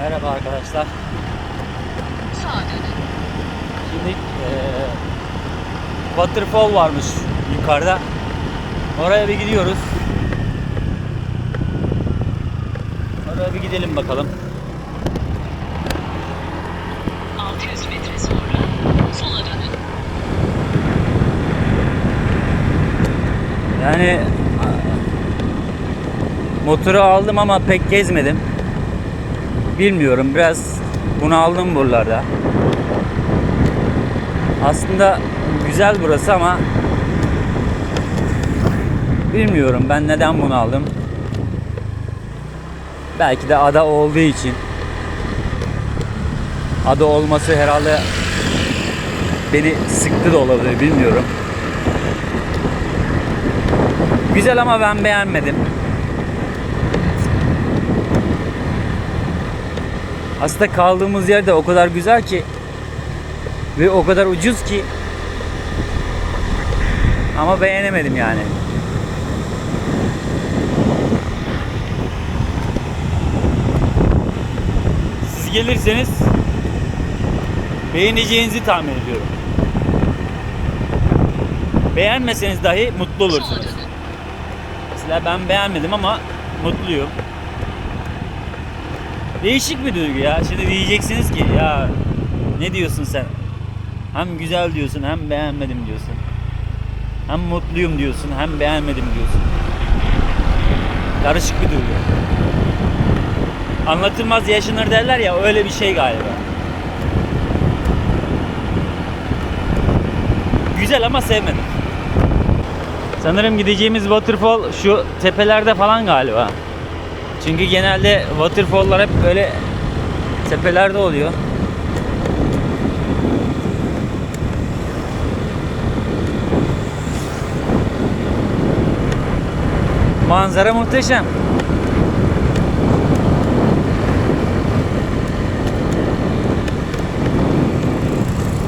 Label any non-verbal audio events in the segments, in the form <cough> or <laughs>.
Merhaba arkadaşlar. Sağa dönün. Şimdi eee waterfall varmış yukarıda. Oraya bir gidiyoruz. Oraya bir gidelim bakalım. 600 metre sonra sola dönün. Yani motoru aldım ama pek gezmedim. Bilmiyorum biraz bunu aldım buralarda. Aslında güzel burası ama bilmiyorum ben neden bunu aldım. Belki de ada olduğu için. Ada olması herhalde beni sıktı da olabilir bilmiyorum. Güzel ama ben beğenmedim. Aslında kaldığımız yer de o kadar güzel ki ve o kadar ucuz ki ama beğenemedim yani. Siz gelirseniz beğeneceğinizi tahmin ediyorum. Beğenmeseniz dahi mutlu olursunuz. Mesela ben beğenmedim ama mutluyum. Değişik bir duygu ya. Şimdi diyeceksiniz ki ya ne diyorsun sen? Hem güzel diyorsun hem beğenmedim diyorsun. Hem mutluyum diyorsun hem beğenmedim diyorsun. Karışık bir duygu. Anlatılmaz yaşanır derler ya öyle bir şey galiba. Güzel ama sevmedim. Sanırım gideceğimiz waterfall şu tepelerde falan galiba. Çünkü genelde waterfall'lar hep böyle tepelerde oluyor. Manzara muhteşem.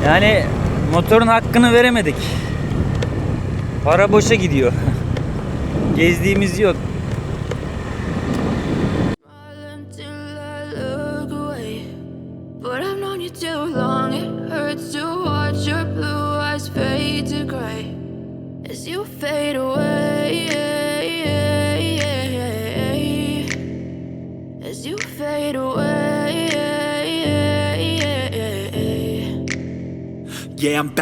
Yani motorun hakkını veremedik. Para boşa gidiyor. <laughs> Gezdiğimiz yok.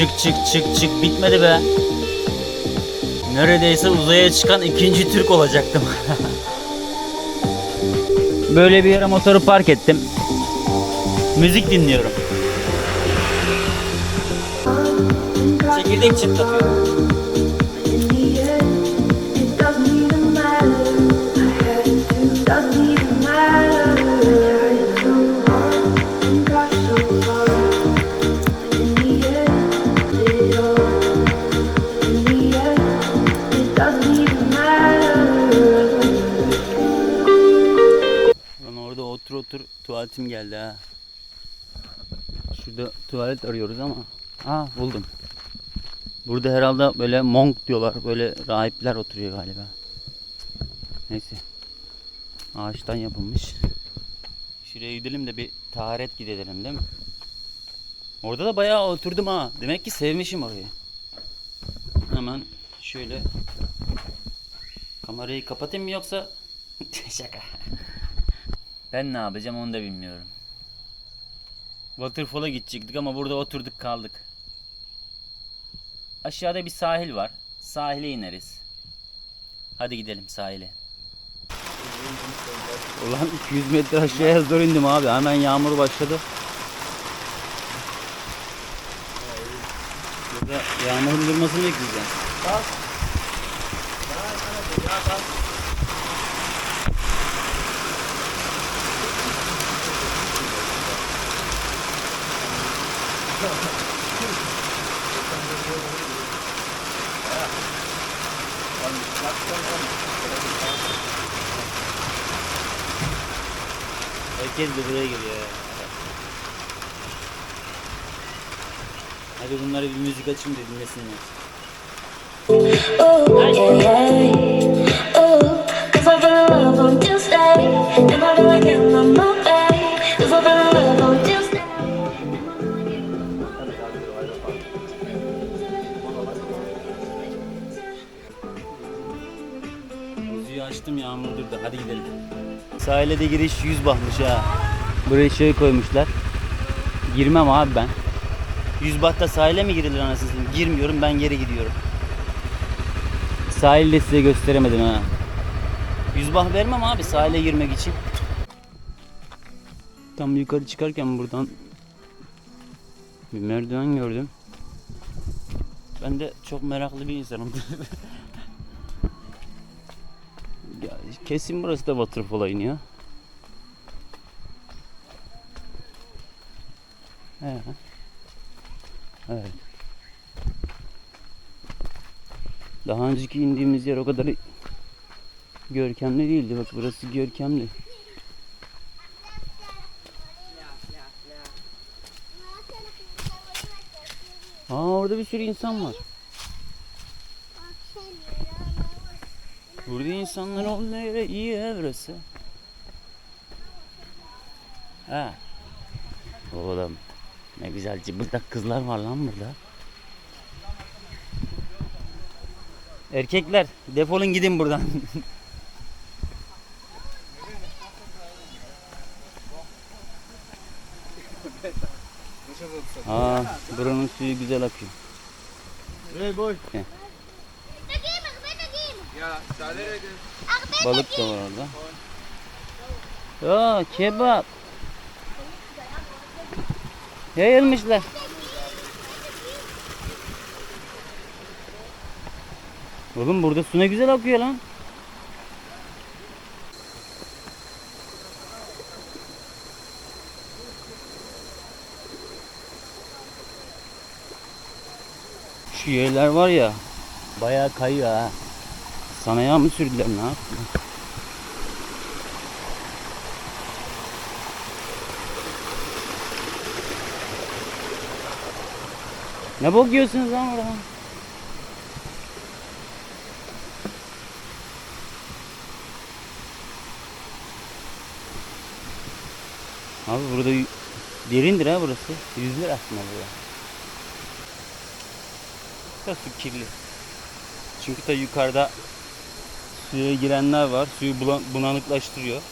Çık çık çık çık bitmedi be. Neredeyse uzaya çıkan ikinci Türk olacaktım. <laughs> Böyle bir yere motoru park ettim. Müzik dinliyorum. Çekirdek çıtlatıyorum. Tuvaletim geldi ha. Şurada tuvalet arıyoruz ama. Aa buldum. Burada herhalde böyle monk diyorlar. Böyle rahipler oturuyor galiba. Neyse. Ağaçtan yapılmış. Şuraya gidelim de bir taharet gidelim değil mi? Orada da bayağı oturdum ha. Demek ki sevmişim orayı. Hemen şöyle kamerayı kapatayım mı yoksa <laughs> şaka. Ben ne yapacağım onu da bilmiyorum. Waterfall'a gidecektik ama burada oturduk kaldık. Aşağıda bir sahil var. Sahile ineriz. Hadi gidelim sahile. Ulan 200 metre aşağıya zor indim abi. Hemen yağmur başladı. Burada yağmurun durmasını bekleyeceğim. Herkes de buraya geliyor ya. Hadi bunlara bir müzik açayım da dinlesinler. Ooh, yeah, yeah. Ooh, 'cause I fell in love on Tuesday. And I feel like in the movie. 'Cause I fell in love on Tuesday. Müziği açtım yağmur durdu. Hadi gidelim. Sahile de giriş 100 bahmış ha. Buraya şey koymuşlar. Girmem abi ben. 100 bahta sahile mi girilir anasını satayım? Girmiyorum ben geri gidiyorum. Sahilde size gösteremedim ha. 100 bah vermem abi sahile girmek için. Tam yukarı çıkarken buradan bir merdiven gördüm. Ben de çok meraklı bir insanım. <laughs> kesin burası da waterfall'a iniyor. Evet. Evet. Daha önceki indiğimiz yer o kadar görkemli değildi. Bak burası görkemli. Aa orada bir sürü insan var. Burada insanlar olduğuna göre iyi burası. Ha. Oğlum ne güzel cıbıldak kızlar var lan burada. Erkekler defolun gidin buradan. <laughs> Aa, buranın suyu güzel akıyor. Balık da var orada. Ya kebap. Yayılmışlar. Oğlum burada su ne güzel akıyor lan. Şu yerler var ya bayağı kayıyor ha. Sana yağ mı sürdüler ne yaptın? Ne bok yiyorsunuz lan orada? Abi burada derindir ha burası. Yüzülür aslında burada. Da su kirli. Çünkü ta yukarıda suya girenler var. Suyu bulan- bulanıklaştırıyor.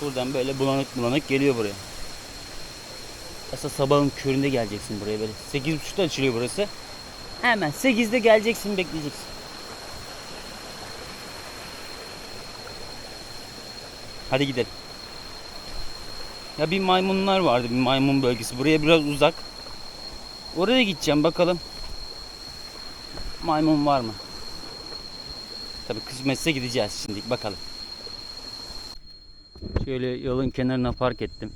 Buradan böyle bulanık bulanık geliyor buraya. Aslında sabahın köründe geleceksin buraya böyle. 8.30'da açılıyor burası. Hemen 8'de geleceksin bekleyeceksin. Hadi gidelim. Ya bir maymunlar vardı, bir maymun bölgesi. Buraya biraz uzak. Oraya gideceğim bakalım. Maymun var mı? Tabii kısmetse gideceğiz şimdi bakalım. Şöyle yolun kenarına park ettim.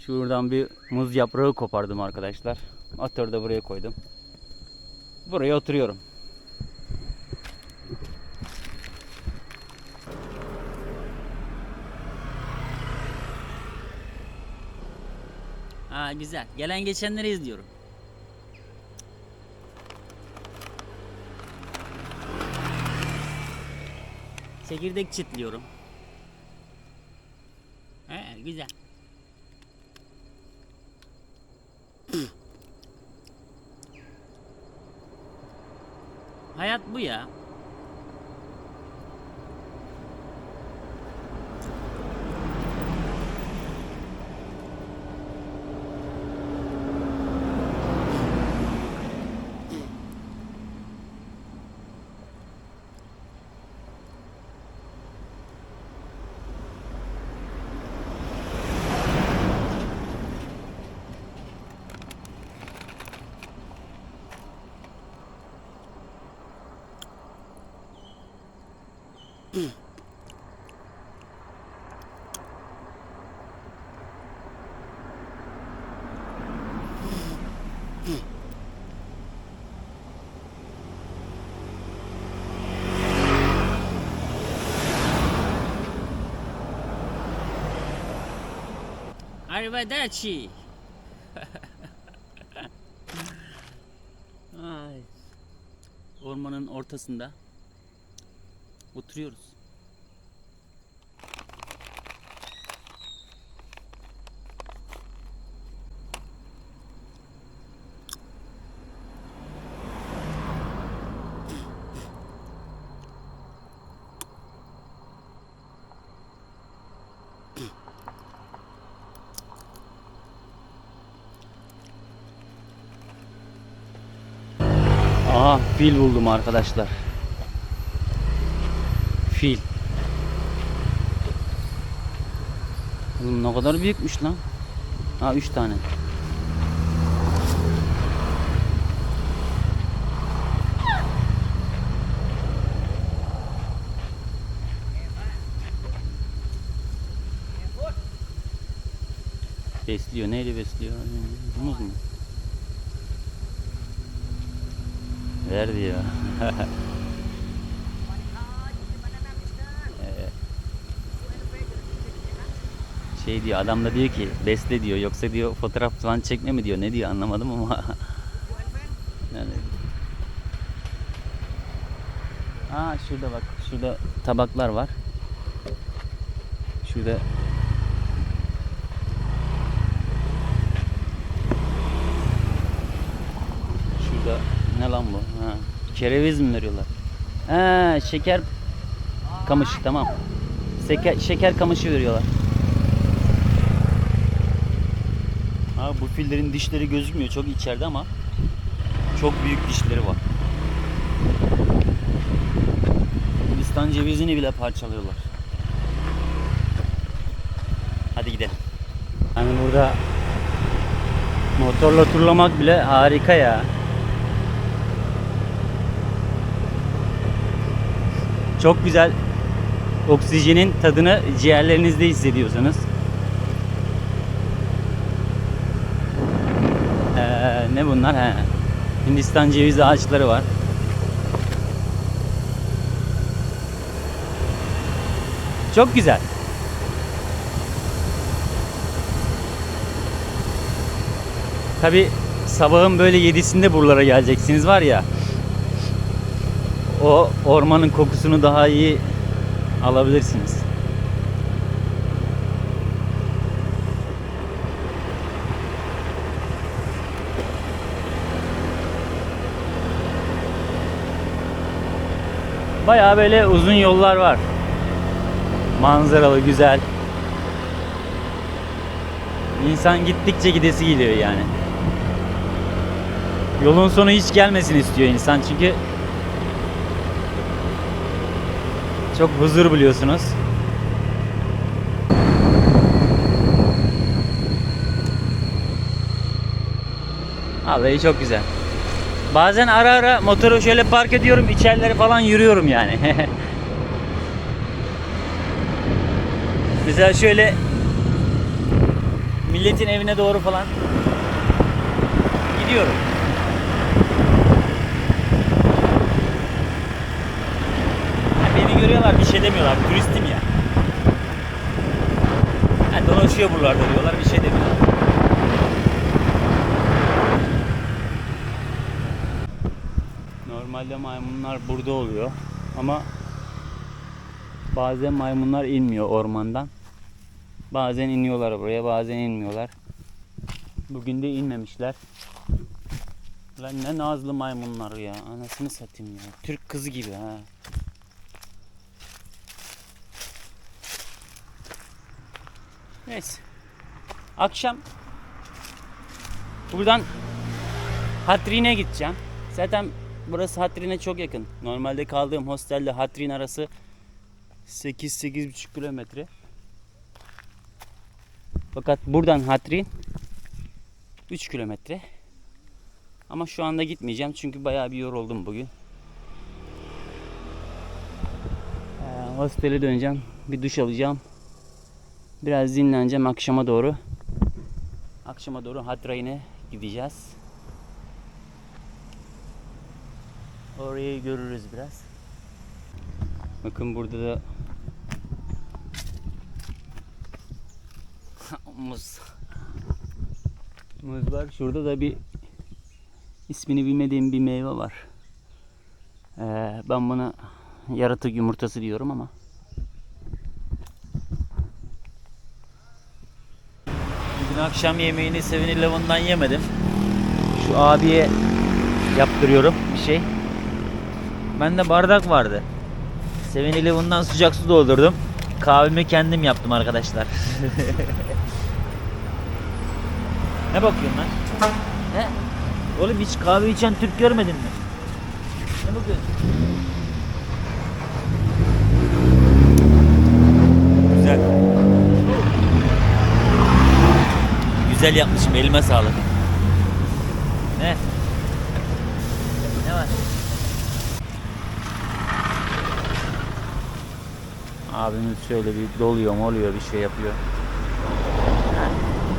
Şuradan bir muz yaprağı kopardım arkadaşlar. Atörü de buraya koydum. Buraya oturuyorum. Aa güzel. Gelen geçenleri izliyorum. Çekirdek çitliyorum. He, güzel. Hayat bu ya. Arrivederci. Ay. Ormanın ortasında oturuyoruz. Aha fil buldum arkadaşlar. Fil. Oğlum ne kadar büyükmüş lan. Ha 3 tane. Besliyor. Neyle besliyor? Muz mu? Ver diyor. <laughs> Şey diyor adam da diyor ki besle diyor. Yoksa diyor fotoğraf falan çekme mi diyor? Ne diyor? Anlamadım ama. <laughs> Yani. Aa şurada bak şurada tabaklar var. Şurada. Şurada. Ne lan bu? Kereviz mi veriyorlar? Ha, şeker kamışı tamam. Şeker, şeker kamışı veriyorlar. Ha, bu fillerin dişleri gözükmüyor çok içeride ama çok büyük dişleri var. Hindistan cevizini bile parçalıyorlar. Hadi gidelim. Hani burada motorla turlamak bile harika ya. Çok güzel oksijenin tadını ciğerlerinizde hissediyorsunuz. Ee, ne bunlar? He. Hindistan cevizi ağaçları var. Çok güzel. Tabi sabahın böyle yedisinde buralara geleceksiniz var ya o ormanın kokusunu daha iyi alabilirsiniz. Baya böyle uzun yollar var. Manzaralı, güzel. İnsan gittikçe gidesi geliyor yani. Yolun sonu hiç gelmesin istiyor insan çünkü çok huzur buluyorsunuz. Vallahi çok güzel. Bazen ara ara motoru şöyle park ediyorum, içerileri falan yürüyorum yani. <laughs> Mesela şöyle milletin evine doğru falan gidiyorum. Ha, Beni görüyorlar bir şey demiyorlar. Turistim ya. Dolaşıyor buralarda diyorlar bir şey demiyorlar. Normalde maymunlar burada oluyor ama bazen maymunlar inmiyor ormandan. Bazen iniyorlar buraya, bazen inmiyorlar. Bugün de inmemişler. Lan ne nazlı maymunlar ya. Anasını satayım ya. Türk kızı gibi ha. Neyse. Akşam buradan Hatrin'e gideceğim. Zaten burası Hatrin'e çok yakın. Normalde kaldığım hostelle Hatrin arası 8-8,5 kilometre. Fakat buradan Hatrin 3 kilometre. Ama şu anda gitmeyeceğim çünkü bayağı bir yoruldum bugün. Ee, hostele döneceğim. Bir duş alacağım. Biraz dinleneceğim akşama doğru. Akşama doğru Hatrain'e gideceğiz. Orayı görürüz biraz. Bakın burada da <laughs> muz. Muz var. Şurada da bir ismini bilmediğim bir meyve var. Ee, ben buna yaratık yumurtası diyorum ama. Bugün akşam yemeğini Seven Eleven'dan yemedim. Şu abiye yaptırıyorum bir şey. Bende bardak vardı. Seven Eleven'dan sıcak su doldurdum. Kahvemi kendim yaptım arkadaşlar. <laughs> ne bakıyorsun lan? He? Oğlum hiç kahve içen Türk görmedin mi? Ne bakıyorsun? Güzel yapmışım elime sağlık. Ne? Ne var? Abimiz şöyle bir doluyor oluyor bir şey yapıyor.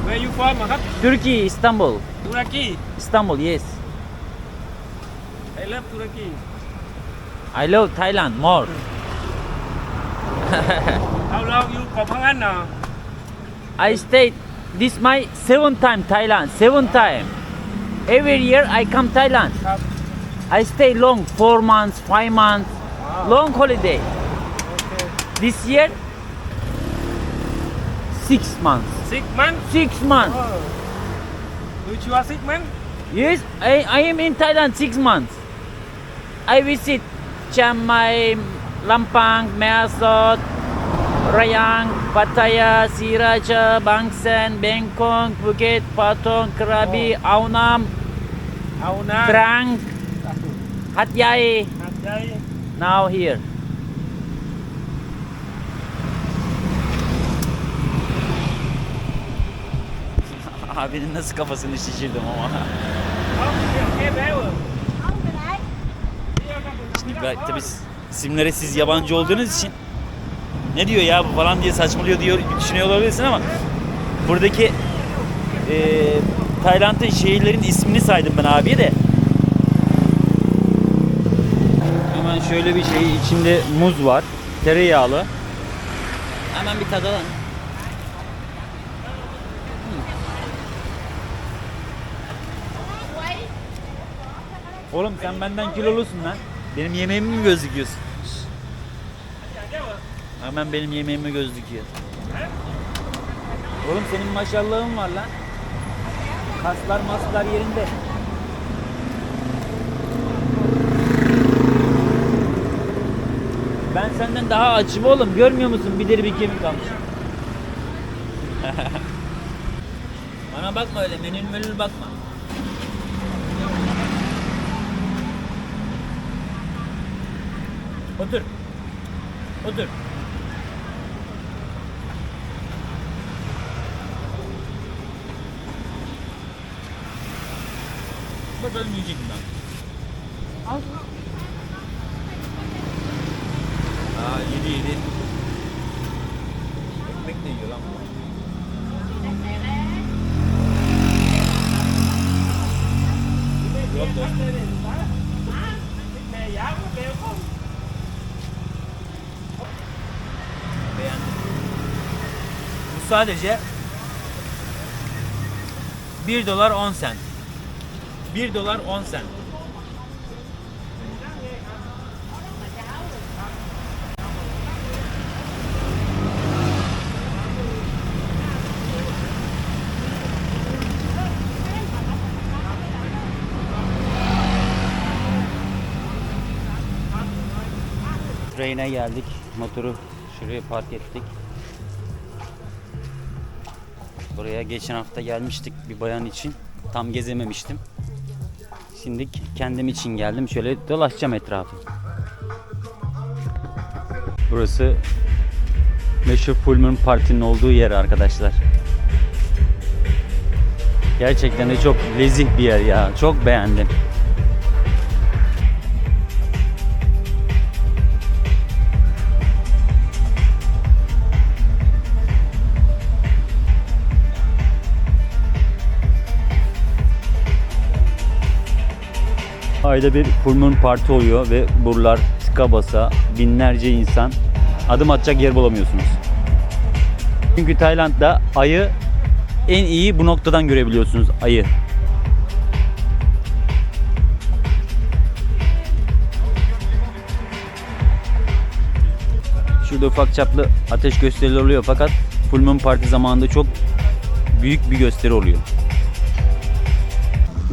Where you from? Ahab? Turkey, İstanbul. Turkey. İstanbul, yes. I love Turkey. I love Thailand more. How long you from Hang now? I stayed This my seventh time Thailand. Seventh time. Every year I come Thailand. I stay long, four months, five months, long holiday. This year, six months. Six months? Six months. Which you are six months? Yes, I, I am in Thailand six months. I visit Chiang Mai, Lampang, Measot, Rayang, Pattaya, Siracha, Bangsen, Bangkok, Phuket, Patong, Krabi, oh. Aunam, Aunam, Trang, Hat Yai. Now here. <laughs> Abinin nasıl kafasını şişirdim ama. Şimdi tabii simlere siz yabancı olduğunuz için ne diyor ya bu falan diye saçmalıyor diyor düşünüyor olabilirsin ama buradaki e, Tayland'ın şehirlerin ismini saydım ben abiye de. Hemen şöyle bir şey içinde muz var, tereyağlı. Hemen bir tadalım. Oğlum sen benden kilolusun lan. Benim yemeğimi mi gözlüküyorsun? Hemen benim yemeğimi gözlüküyor. Oğlum senin maşallahın var lan. Kaslar maslar yerinde. senden daha açım oğlum. Görmüyor musun? Bir deri bir kemik kalmış. <laughs> Bana bakma öyle. Menül menül bakma. Otur. Otur. Yiyecek mi lan? Aa yedi yedi. Ekmek de yiyor lan bu. Yok. Bu sadece 1 dolar 10 sent. 1 dolar 10 sent. Train'e geldik. Motoru şuraya park ettik. Buraya geçen hafta gelmiştik bir bayan için. Tam gezememiştim. Şimdi kendim için geldim. Şöyle dolaşacağım etrafı. Burası meşhur Pullman Party'nin olduğu yer arkadaşlar. Gerçekten de çok lezih bir yer ya. Çok beğendim. Ayda bir Pullman Parti oluyor ve buralar tıka basa binlerce insan adım atacak yer bulamıyorsunuz. Çünkü Tayland'da ayı en iyi bu noktadan görebiliyorsunuz ayı. Şurada ufak çaplı ateş gösterileri oluyor fakat Pullman Parti zamanında çok büyük bir gösteri oluyor.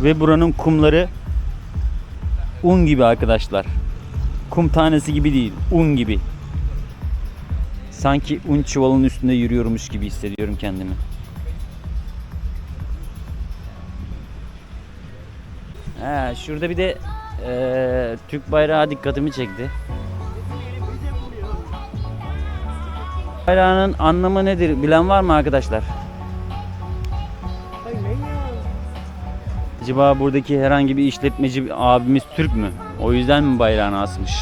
Ve buranın kumları un gibi arkadaşlar. Kum tanesi gibi değil, un gibi. Sanki un çuvalının üstünde yürüyormuş gibi hissediyorum kendimi. Ha, şurada bir de eee, Türk bayrağı dikkatimi çekti. Bayrağının anlamı nedir bilen var mı arkadaşlar? Acaba buradaki herhangi bir işletmeci abimiz Türk mü? O yüzden mi bayrağını asmış?